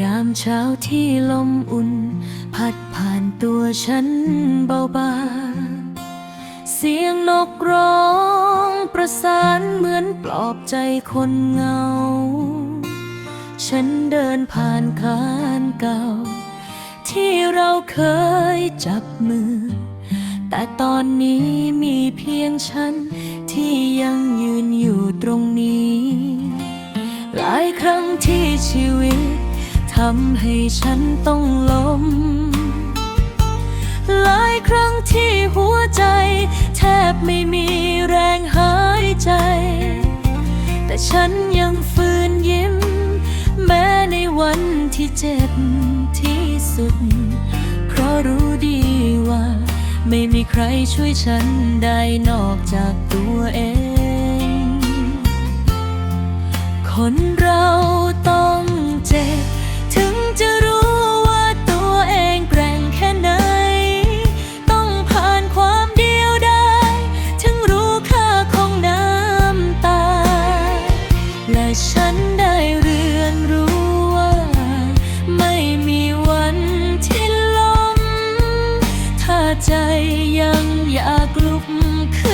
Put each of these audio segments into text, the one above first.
ยามเช้าที่ลมอุ่น พัดผ่านตัวฉันเบาๆเสียงนกร้องประสานเหมือนปลอบใจคนเงา ฉันเดินผ่านคานเก่า ที่เราเคยจับมือ แต่ตอนนี้มีเพียงฉันที่ยังยืนอยู่ตรงนี้ หลายครั้งที่ชีวิต ทำให้ฉันต้องล้ม หลายครั้งที่หัวใจ แทบไม่มีแรงหายใจ แต่ฉันยังฝืนยิ้ม แม้ในวันที่เจ็บที่สุด เพราะรู้ดีว่า ไม่มีใครช่วยฉันได้นอกจากตัวเอง คนเราต้อง ใจยังอยากลุกขึ้น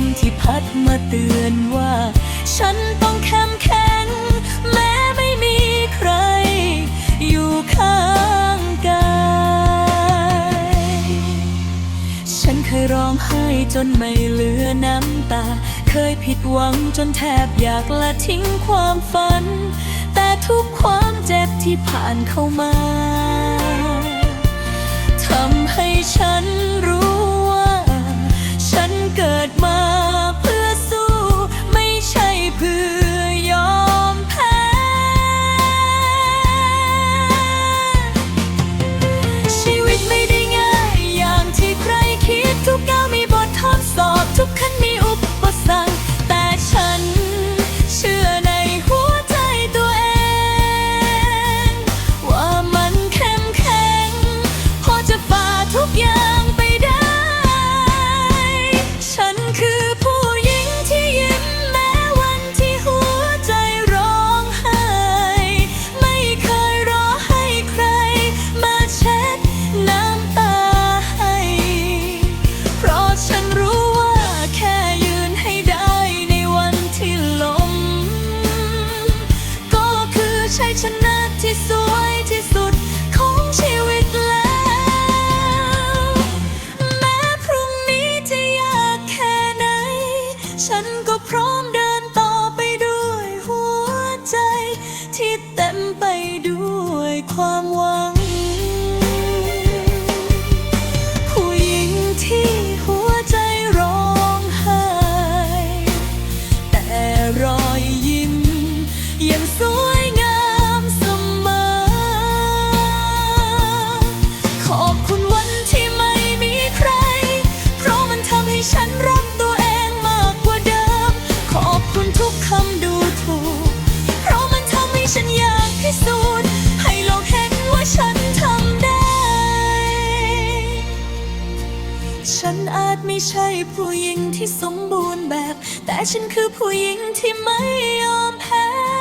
มที่พัดมาเตือนว่า ฉันต้องเข้มแข็ง แม้ไม่มีใคร อยู่ข้างกายฉันเคยร้องไห้จนไม่เหลือน้ำตา เคยผิดหวังจนแทบอยากละทิ้งความฝัน แต่ทุกความเจ็บที่ผ่านเข้ามา ความหวัง นอาจไม่ใช่ผู้หญิงที่สมบูรณ์แบบ แต่ฉันคือผู้หญิงที่ไม่ยอมแพ้